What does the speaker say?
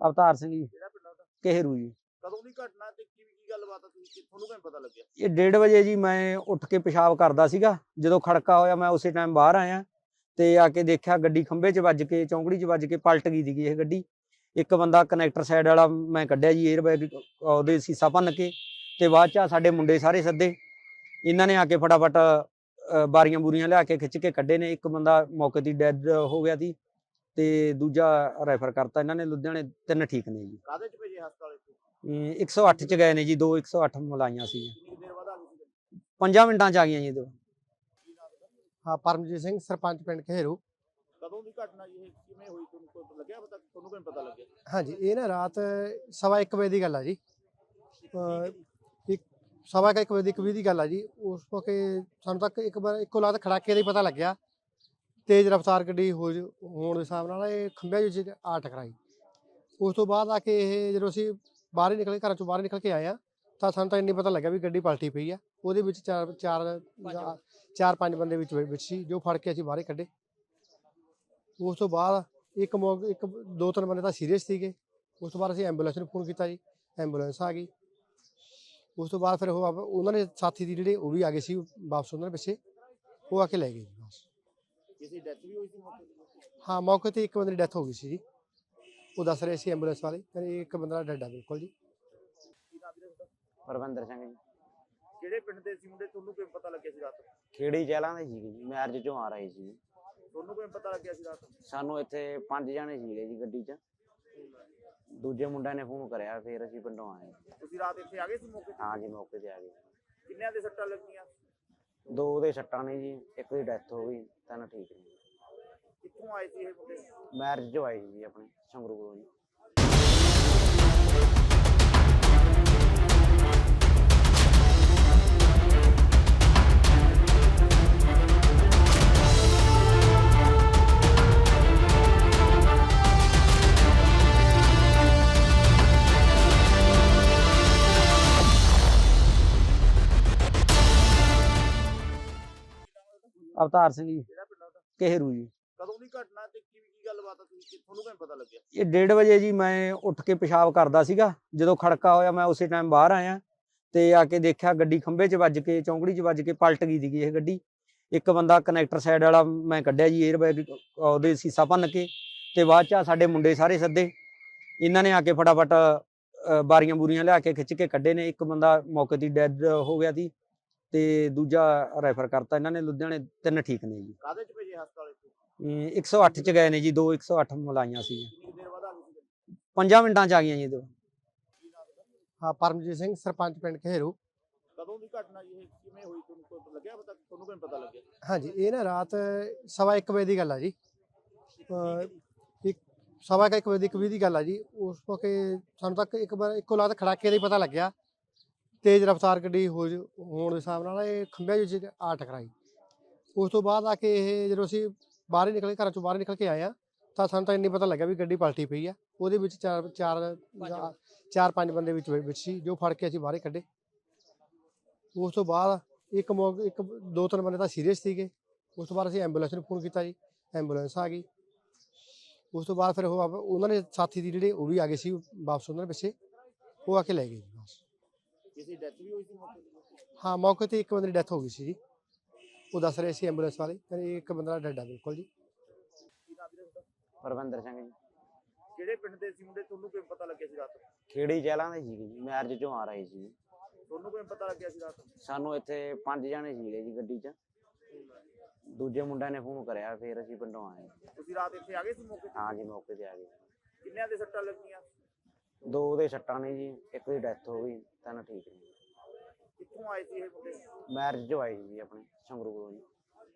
ਅਵਤਾਰ ਸਿੰਘ ਜੀ। ਕਿਹੜਾ ਪਿੰਡ ਕੇਹਰੂ ਜੀ। ਕਦੋਂ ਦੀ ਘਟਨਾ ਤੇ ਕੀ ਕੀ ਗੱਲਬਾਤ ਆ ਤੁਸੀਂ? ਤੁਹਾਨੂੰ ਕਿਵੇਂ ਪਤਾ ਲੱਗਿਆ? ਇਹ 1:30 ਵਜੇ ਜੀ ਮੈਂ ਉੱਠ ਕੇ ਪਿਸ਼ਾਬ ਕਰਦਾ ਸੀਗਾ। ਜਦੋਂ ਖੜਕਾ ਹੋਇਆ ਮੈਂ ਉਸੇ ਟਾਈਮ ਬਾਹਰ ਆਇਆ ਤੇ ਆ ਕੇ ਦੇਖਿਆ ਗੱਡੀ ਖੰਭੇ 'ਚ ਵੱਜ ਕੇ ਚੌਂਕੜੀ 'ਚ ਵੱਜ ਕੇ ਪਲਟ ਗਈ ਸੀਗੀ ਇਹ ਗੱਡੀ। ਇੱਕ ਬੰਦਾ ਕਨੈਕਟਰ ਸਾਈਡ ਵਾਲਾ ਮੈਂ ਕੱਢਿਆ ਜੀ 에ਅਰ ਬੈਗ ਉਹਦੇ ਸੀਸਾ ਭੰਨ ਕੇ ਤੇ ਬਾਅਦ 'ਚ ਸਾਡੇ ਮੁੰਡੇ ਸਾਰੇ ਸੱਦੇ। ਇਹਨਾਂ ਨੇ ਆ ਕੇ ਫਟਾਫਟ ਬਾਰੀਆਂ ਬੂਰੀਆਂ ਲਿਆ ਕੇ ਖਿੱਚ ਕੇ ਕੱਢੇ ਨੇ। ਇੱਕ ਬੰਦਾ ਮੌਕੇ ਦੀ ਡੈਡ ਹੋ ਗਿਆ ਸੀ। ਤੇ ਦੂਜਾ ਰੈਫਰ ਕਰਤਾ ਇਹਨਾਂ ਨੇ ਲੁਧਿਆਣੇ ਤਿੰਨ ਠੀਕ ਨੇ ਜੀ। ਕਾਹਦੇ ਚ ਭੇਜੇ ਹਸਪਤਾਲ ਇੱਥੇ? ਇਹ 108 ਚ ਗਏ ਨੇ ਜੀ ਦੋ 108 ਮਲਾਈਆਂ ਸੀ? 5 ਮਿੰਟਾਂ ਚ ਆ ਗਈਆਂ ਜੀ ਦੋ। ਹਾਂ ਪਰਮਜੀਤ ਸਿੰਘ ਸਰਪੰਚ ਪਿੰਡ ਘੇਰੂ। ਕਦੋਂ ਦੀ ਘਟਨਾ ਜੀ ਇਹ? ਕਿਵੇਂ ਹੋਈ ਤੁਹਾਨੂੰ ਕੋਈ ਲੱਗਿਆ? ਪਤਾ ਤੁਹਾਨੂੰ ਕਿਵੇਂ ਪਤਾ ਲੱਗਿਆ? ਹਾਂਜੀ ਇਹ ਨਾ ਰਾਤ ਸਵਾ ਇੱਕ ਵਜੇ ਦੀ ਗੱਲ ਆ ਜੀ। ਇੱਕ ਸਵਾ ਕੁ ਇੱਕ ਵਜੇ ਦੀ ਗੱਲ ਆ ਜੀ। ਉਸ ਮੌਕੇ ਸਾਨੂੰ ਤੱਕ ਇੱਕ ਵਾਰ ਇੱਕੋ ਲਾਤ ਖੜਾਕੇ ਦਾ ਹੀ ਪਤਾ ਲੱਗਿਆ। ਤੇਜ਼ ਰਫ਼ਤਾਰ ਗੱਡੀ ਹੋ ਹੋਣ ਦੇ ਹਿਸਾਬ ਨਾਲ ਇਹ ਖੰਭਿਆਂ ਵਿੱਚ ਆ ਟਕਰਾਈ ਉਸ ਤੋਂ ਬਾਅਦ ਆ ਕੇ ਇਹ ਜਦੋਂ ਅਸੀਂ ਬਾਹਰ ਹੀ ਨਿਕਲੇ ਘਰਾਂ ਚੋਂ ਬਾਹਰ ਨਿਕਲ ਕੇ ਆਏ ਆ ਤਾਂ ਸਾਨੂੰ ਤਾਂ ਇੰਨੀ ਪਤਾ ਲੱਗਿਆ ਵੀ ਗੱਡੀ ਪਲਟੀ ਪਈ ਆ। ਉਹਦੇ ਵਿੱਚ ਚਾਰ ਚਾਰ ਚਾਰ ਪੰਜ ਬੰਦੇ ਵਿੱਚ ਵਿੱਚ ਸੀ ਜੋ ਫੜ ਕੇ ਅਸੀਂ ਬਾਹਰ ਕੱਢੇ। ਉਸ ਤੋਂ ਬਾਅਦ ਇੱਕ ਮੌਕੇ ਇੱਕ ਦੋ ਤਿੰਨ ਬੰਦੇ ਤਾਂ ਸੀਰੀਅਸ ਸੀਗੇ। ਉਸ ਤੋਂ ਬਾਅਦ ਅਸੀਂ ਐਂਬੂਲੈਂਸ ਨੂੰ ਫੋਨ ਕੀਤਾ ਜੀ ਐਂਬੂਲੈਂਸ ਆ ਗਈ। ਉਸ ਤੋਂ ਬਾਅਦ ਫਿਰ ਉਹ ਉਹਨਾਂ ਨੇ ਸਾਥੀ ਦੀ ਜਿਹੜੇ ਉਹ ਵੀ ਆ ਗਏ ਸੀ ਵਾਪਸ ਉਹਨਾਂ ਦੇ ਪਿੱਛੇ ਉਹ ਆ ਕੇ ਲੈ ਗਏ ਜੀ ਬਸ ਕਿਸੇ ਡੈਥ ਵੀ ਹੋਈ ਸੀ ਮੌਕੇ ਤੇ? ਹਾਂ ਮੌਕੇ ਤੇ ਇੱਕ ਬੰਦੇ ਦੀ ਡੈਥ ਹੋ ਗਈ ਸੀ ਜੀ। ਉਹ ਦੱਸ ਰਹੇ ਸੀ ਐਂਬੂਲੈਂਸ ਵਾਲੇ ਕਹਿੰਦੇ ਇੱਕ ਬੰਦਾ ਡੈਡ ਆ ਬਿਲਕੁਲ ਜੀ। ਕੀ ਨਾਮ ਵੀਰੇ ਤੁਹਾਡਾ? ਪਰਵਿੰਦਰ ਸਿੰਘ ਜੀ। ਕਿਹੜੇ ਪਿੰਡ ਦੇ ਸੀ ਮੁੰਡੇ? ਤੁਹਾਨੂੰ ਕਿਵੇਂ ਪਤਾ ਲੱਗਿਆ ਸੀ ਰਾਤ ਖੇੜੀ ਚਹਿਲਾਂ ਦੇ ਸੀਗੇ ਜੀ ਮੈਰਿਜ ਚੋਂ ਆ ਰਹੇ ਸੀ ਤੁਹਾਨੂੰ ਕਿਵੇਂ ਪਤਾ ਲੱਗਿਆ ਸੀ ਰਾਤ ਸਾਨੂੰ ਇੱਥੇ ਪੰਜ ਜਣੇ ਸੀਗੇ ਜੀ ਗੱਡੀ 'ਚ। ਦੂਜੇ ਮੁੰਡਿਆਂ ਨੇ ਫੋਨ ਕਰਿਆ ਫਿਰ ਅਸੀਂ ਪਿੰਡੋਂ ਆਏ। ਤੁਸੀਂ ਰਾਤ ਇੱਥੇ ਆ ਗਏ ਸੀ ਮੌਕੇ ਤੇ? ਹਾਂ ਜੀ ਮੌਕੇ ਤੇ ਆ ਗਏ। ਕਿੰਨਿਆਂ ਦੇ ਸੱਟਾਂ ਲੱਗੀਆਂ? ਦੋ ਦੇ ਸੱਟਾਂ ਨੇ ਜੀ ਇੱਕ ਦੀ ਡੈਥ ਹੋ ਗਈ ਤਿੰਨ ਠੀਕ ਨੇ ਕਿੱਥੋਂ ਆਏ ਸੀ ਇਹ ਮੁੰਡੇ? ਮੈਰਿਜ ਚੋਂ ਆਏ ਸੀ ਜੀ ਆਪਣੇ ਸੰਗਰੂ ਕੋਲੋਂ ਜੀ। ਅਵਤਾਰ ਸਿੰਘ ਜੀ। ਕਿਹੜਾ ਪਿੰਡ? ਕੇਹਰੂ ਜੀ। ਕਦੋਂ ਦੀ ਘਟਨਾ ਤੇ ਕੀ ਕੀ ਗੱਲਬਾਤ ਆ ਤੁਸੀਂ? ਤੁਹਾਨੂੰ ਕਿਵੇਂ ਪਤਾ ਲੱਗਿਆ? ਇਹ 1:30 ਵਜੇ ਜੀ ਮੈਂ ਉੱਠ ਕੇ ਪਿਸ਼ਾਬ ਕਰਦਾ ਸੀਗਾ। ਜਦੋਂ ਖੜਕਾ ਹੋਇਆ ਮੈਂ ਉਸੇ ਟਾਈਮ ਬਾਹਰ ਆਇਆ ਤੇ ਆ ਕੇ ਦੇਖਿਆ ਗੱਡੀ ਖੰਭੇ 'ਚ ਵੱਜ ਕੇ ਚੌਂਕੜੀ 'ਚ ਵੱਜ ਕੇ ਪਲਟ ਗਈ ਸੀਗੀ ਇਹ ਗੱਡੀ। ਇੱਕ ਬੰਦਾ ਕਨੈਕਟਰ ਸਾਈਡ ਵਾਲਾ ਮੈਂ ਕੱਢਿਆ ਜੀ 에ਅਰ ਬੈਗ ਉਹਦੇ ਸੀਸਾ ਭੰਨ ਕੇ ਤੇ ਬਾਅਦ 'ਚ ਸਾਡੇ ਮੁੰਡੇ ਸਾਰੇ ਸੱਦੇ। ਇਹਨਾਂ ਨੇ ਆ ਕੇ ਫਟਾਫਟ ਬਾਰੀਆਂ ਬੂਰੀਆਂ ਲਿਆ ਕੇ ਖਿੱਚ ਕੇ ਕੱਢੇ ਨੇ। ਇੱਕ ਬੰਦਾ ਮੌਕੇ ਦੀ ਡੈਡ ਹੋ ਗਿਆ ਸੀ। ਤੇ ਦੂਜਾ ਰੈਫਰ ਕਰਤਾ ਇਹਨਾਂ ਨੇ ਲੁਧਿਆਣੇ ਤਿੰਨ ਠੀਕ ਨੇ ਜੀ। ਕਾਹਦੇ ਚ ਭੇਜੇ ਹਸਪਤਾਲ ਇੱਥੇ? ਇਹ 108 ਚ ਗਏ ਨੇ ਜੀ ਦੋ 108 ਮਲਾਈਆਂ ਸੀ? 5 ਮਿੰਟਾਂ ਚ ਆ ਗਈਆਂ ਜੀ ਦੋ। ਹਾਂ ਪਰਮਜੀਤ ਸਿੰਘ ਸਰਪੰਚ ਪਿੰਡ ਘੇਰੂ। ਕਦੋਂ ਦੀ ਘਟਨਾ ਜੀ ਇਹ? ਕਿਵੇਂ ਹੋਈ ਤੁਹਾਨੂੰ ਕੋਈ ਲੱਗਿਆ ਪਤਾ ਤੁਹਾਨੂੰ ਕਿਵੇਂ ਪਤਾ ਲੱਗਿਆ? ਹਾਂਜੀ ਇਹ ਨਾ ਰਾਤ ਸਵਾ ਇੱਕ ਵਜੇ ਦੀ ਗੱਲ ਆ ਜੀ। ਇੱਕ ਸਵਾ ਕੁ ਇੱਕ ਵਜੇ ਦੀ ਇੱਕ ਵੀਹ ਦੀ ਗੱਲ ਆ ਜੀ। ਉਸ ਮੌਕੇ ਸਾਨੂੰ ਤੱਕ ਇੱਕ ਵਾਰ ਇੱਕੋ ਲਾਤ ਖੜਾਕੇ ਦਾ ਹੀ ਪਤਾ ਲੱਗਿਆ। ਤੇਜ਼ ਰਫ਼ਤਾਰ ਗੱਡੀ ਹੋ ਜ- ਹੋਣ ਦੇ ਹਿਸਾਬ ਨਾਲ ਇਹ ਖੰਭਿਆਂ ਵਿੱਚ ਆ ਟਕਰਾਈ। ਉਸ ਤੋਂ ਬਾਅਦ ਆ ਕੇ ਇਹ ਜਦੋਂ ਅਸੀਂ ਬਾਹਰ ਹੀ ਨਿਕਲੇ ਘਰਾਂ ਚੋਂ ਬਾਹਰ ਨਿਕਲ ਕੇ ਆਏ ਆ ਤਾਂ ਸਾਨੂੰ ਤਾਂ ਇੰਨੀ ਪਤਾ ਲੱਗਿਆ ਵੀ ਗੱਡੀ ਪਲਟੀ ਪਈ ਆ। ਉਹਦੇ ਵਿੱਚ ਚਾਰ ਚਾਰ ਚਾਰ ਪੰਜ ਬੰਦੇ ਵਿੱਚ ਵਿੱਚ ਸੀ ਜੋ ਫੜ ਕੇ ਅਸੀਂ ਬਾਹਰ ਕੱਢੇ। ਉਸ ਤੋਂ ਬਾਅਦ ਇੱਕ ਇੱਕ ਦੋ ਤਿੰਨ ਬੰਦੇ ਤਾਂ ਸੀਰੀਅਸ ਸੀਗੇ। ਉਸ ਤੋਂ ਬਾਅਦ ਅਸੀਂ ਐਂਬੂਲੈਂਸ ਨੂੰ ਫੋਨ ਕੀਤਾ ਜੀ ਐਂਬੂਲੈਂਸ ਆ ਗਈ। ਉਸ ਤੋਂ ਬਾਅਦ ਫਿਰ ਉਹ ਉਹਨਾਂ ਨੇ ਸਾਥੀ ਦੀ ਜਿਹੜੇ ਉਹ ਵੀ ਆ ਗਏ ਸੀ ਵਾਪਸ ਉਹਨਾਂ ਦੇ ਪਿੱਛੇ ਉਹ ਆ ਕੇ ਲੈ ਗਏ ਕਿਸੇ ਡੈਥ ਵੀ ਹੋਈ ਸੀ ਮੌਕੇ ਤੇ? ਹਾਂ ਮੌਕੇ ਤੇ ਇੱਕ ਬੰਦੇ ਦੀ ਡੈਥ ਹੋ ਗਈ ਸੀ ਜੀ। ਉਹ ਦੱਸ ਰਹੇ ਸੀ ਐਂਬੂਲੈਂਸ ਵਾਲੇ ਕਹਿੰਦੇ ਇੱਕ ਬੰਦਾ ਡੈਡ ਆ ਬਿਲਕੁਲ ਜੀ? ਪਰਵਿੰਦਰ ਸਿੰਘ ਜੀ। ਕਿਹੜੇ ਪਿੰਡ ਦੇ ਸੀ ਮੁੰਡੇ? ਤੁਹਾਨੂੰ ਕਿਵੇਂ ਪਤਾ ਲੱਗਿਆ ਸੀ ਰਾਤ? ਖੇੜੀ ਚਹਿਲਾਂ ਦੇ ਸੀਗੇ ਜੀ ਮੈਰਿਜ ਚੋਂ ਆ ਰਹੇ ਸੀ। ਤੁਹਾਨੂੰ ਕਿਵੇਂ ਪਤਾ ਲੱਗਿਆ ਸੀ ਰਾਤ? ਸਾਨੂੰ ਇੱਥੇ ਪੰਜ ਜਣੇ ਸੀਗੇ ਜੀ ਗੱਡੀ 'ਚ। ਦੂਜੇ ਮੁੰਡਿਆਂ ਨੇ ਫੋਨ ਕਰਿਆ ਫਿਰ ਅਸੀਂ ਪਿੰਡੋਂ ਆਏ। ਤੁਸੀਂ ਰਾਤ ਇੱਥੇ ਆ ਗਏ ਸੀ ਮੌਕੇ ਤੇ? ਹਾਂ ਜੀ ਮੌਕੇ ਤੇ ਆ ਗਏ। ਕਿੰਨਿਆਂ ਦੇ ਸੱਟਾਂ ਲੱਗੀਆਂ? ਦੋ ਦੇ ਸੱਟਾਂ ਨੇ ਜੀ ਇੱਕ ਦੀ ਡੈਥ ਹੋ ਗਈ ਤਿੰਨ ਠੀਕ ਨੇ ਕਿੱਥੋਂ ਆਏ ਸੀ ਇਹ ਮੁੰਡੇ? ਮੈਰਿਜ ਚੋਂ ਆਏ ਸੀ ਜੀ ਆਪਣੇ ਸੰਗਰੂ ਕੋਲੋਂ ਜੀ।